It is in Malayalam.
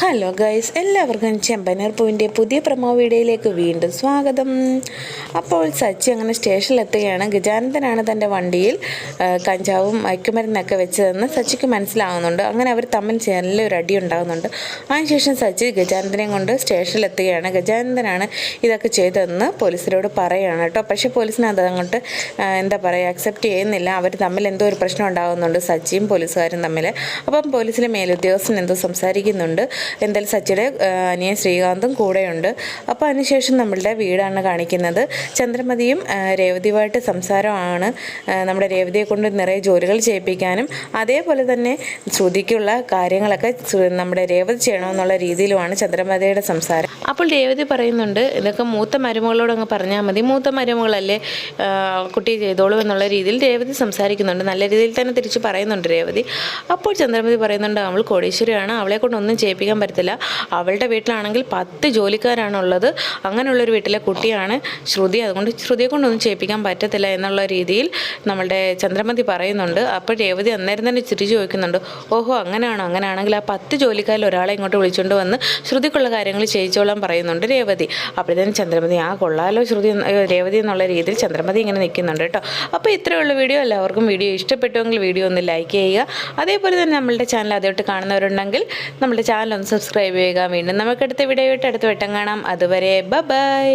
ഹലോ ഗൈസ് എല്ലാവർക്കും ചെമ്പനീർ പൂവിന്റെ പുതിയ പ്രമോ വീഡിയോയിലേക്ക് വീണ്ടും സ്വാഗതം. അപ്പോൾ സച്ചി അങ്ങനെ സ്റ്റേഷനിലെത്തുകയാണ് ഗജാനന്ദനാണ് തന്റെ വണ്ടിയിൽ കഞ്ചാവും മയക്കുമരുന്നൊക്കെ വെച്ചതെന്ന് സച്ചിക്ക് മനസ്സിലാകുന്നുണ്ട് അങ്ങനെ അവർ തമ്മിൽ നല്ലൊരു അടി ഉണ്ടാകുന്നുണ്ട് അതിനുശേഷം സച്ചി ഗജാനന്ദനെയും കൊണ്ട് സ്റ്റേഷനിലെത്തുകയാണ് ഗജാനന്ദനാണ് ഇതൊക്കെ ചെയ്തതെന്ന് പോലീസിനോട് പറയുകയാണ് കേട്ടോ. പക്ഷേ പോലീസിന് അങ്ങോട്ട് എന്താ പറയുക അക്സെപ്റ്റ് ചെയ്യുന്നില്ല. അവർ തമ്മിൽ എന്തോ ഒരു പ്രശ്നം ഉണ്ടാകുന്നുണ്ട് സച്ചിയും പോലീസുകാരും തമ്മിൽ. അപ്പം പോലീസിലെ മേലുദ്യോഗസ്ഥൻ എന്തോ സംസാരിക്കുന്നുണ്ട്. എന്തായാലും സച്ചിയുടെ അനിയൻ ശ്രീകാന്തും കൂടെയുണ്ട്. അപ്പോൾ അതിനുശേഷം നമ്മളുടെ വീടാണ് കാണിക്കുന്നത്. ചന്ദ്രമതിയും രേവതിയുമായിട്ട് സംസാരമാണ്. നമ്മുടെ രേവതിയെ കൊണ്ട് നിറയെ ജോലികൾ ചെയ്യിപ്പിക്കാനും അതേപോലെ തന്നെ ശ്രുതിക്കുള്ള കാര്യങ്ങളൊക്കെ നമ്മുടെ രേവതി ചെയ്യണമെന്നുള്ള രീതിയിലുമാണ് ചന്ദ്രമതിയുടെ സംസാരം. അപ്പോൾ രേവതി പറയുന്നുണ്ട് ഇതൊക്കെ മൂത്ത മരുമകളോട് അങ്ങ് പറഞ്ഞാൽ മതി. മൂത്ത മരുമകളല്ലേ കുട്ടി ചെയ്തോളൂ എന്നുള്ള രീതിയിൽ രേവതി സംസാരിക്കുന്നുണ്ട്. നല്ല രീതിയിൽ തന്നെ തിരിച്ച് പറയുന്നുണ്ട് രേവതി. അപ്പോൾ ചന്ദ്രമതി പറയുന്നുണ്ട് അവൾ കോടീശ്വരിയാണ്. അവളെ കൊണ്ട് ഒന്നും ചെയ്യിപ്പിക്കാൻ പറ്റത്തില്ല. അവളുടെ വീട്ടിലാണെങ്കിൽ പത്ത് ജോലിക്കാരാണുള്ളത്. അങ്ങനെയുള്ളൊരു വീട്ടിലെ കുട്ടിയാണ് ശ്രുതി. അതുകൊണ്ട് ശ്രുതിയെ കൊണ്ടൊന്നും ചെയ്യിപ്പിക്കാൻ പറ്റത്തില്ല എന്നുള്ള രീതിയിൽ നമ്മളുടെ ചന്ദ്രമതി പറയുന്നുണ്ട്. അപ്പോൾ രേവതി അന്നേരം തന്നെ ചിരി ചോദിക്കുന്നുണ്ട്. ഓഹോ അങ്ങനെയാണോ? അങ്ങനെയാണെങ്കിൽ ആ പത്ത് ജോലിക്കാരിൽ ഒരാളെ ഇങ്ങോട്ട് വിളിച്ചുകൊണ്ട് വന്ന് ശ്രുതിക്കുള്ള കാര്യങ്ങൾ ചെയ്യിച്ചോളാൻ പറയുന്നുണ്ട് രേവതി. അപ്പോഴത്തേനും ചന്ദ്രമതി ആ കൊള്ളാലോ ശ്രുതി രേവതി എന്നുള്ള രീതിയിൽ ചന്ദ്രമതി ഇങ്ങനെ നിൽക്കുന്നുണ്ട് കേട്ടോ. അപ്പോൾ ഇത്രയുള്ള വീഡിയോ. എല്ലാവർക്കും വീഡിയോ ഇഷ്ടപ്പെട്ടുവെങ്കിൽ വീഡിയോ ഒന്ന് ലൈക്ക് ചെയ്യുക. അതേപോലെ തന്നെ നമ്മളുടെ ചാനൽ ആദ്യമായിട്ട് കാണുന്നവരുണ്ടെങ്കിൽ നമ്മുടെ ചാനൽ ഒന്ന് സബ്സ്ക്രൈബ് ചെയ്യുക. വീണ്ടും നമുക്ക് അടുത്ത വീഡിയോ ആയിട്ട് അടുത്ത വട്ടം കാണാം. അതുവരെ ബൈ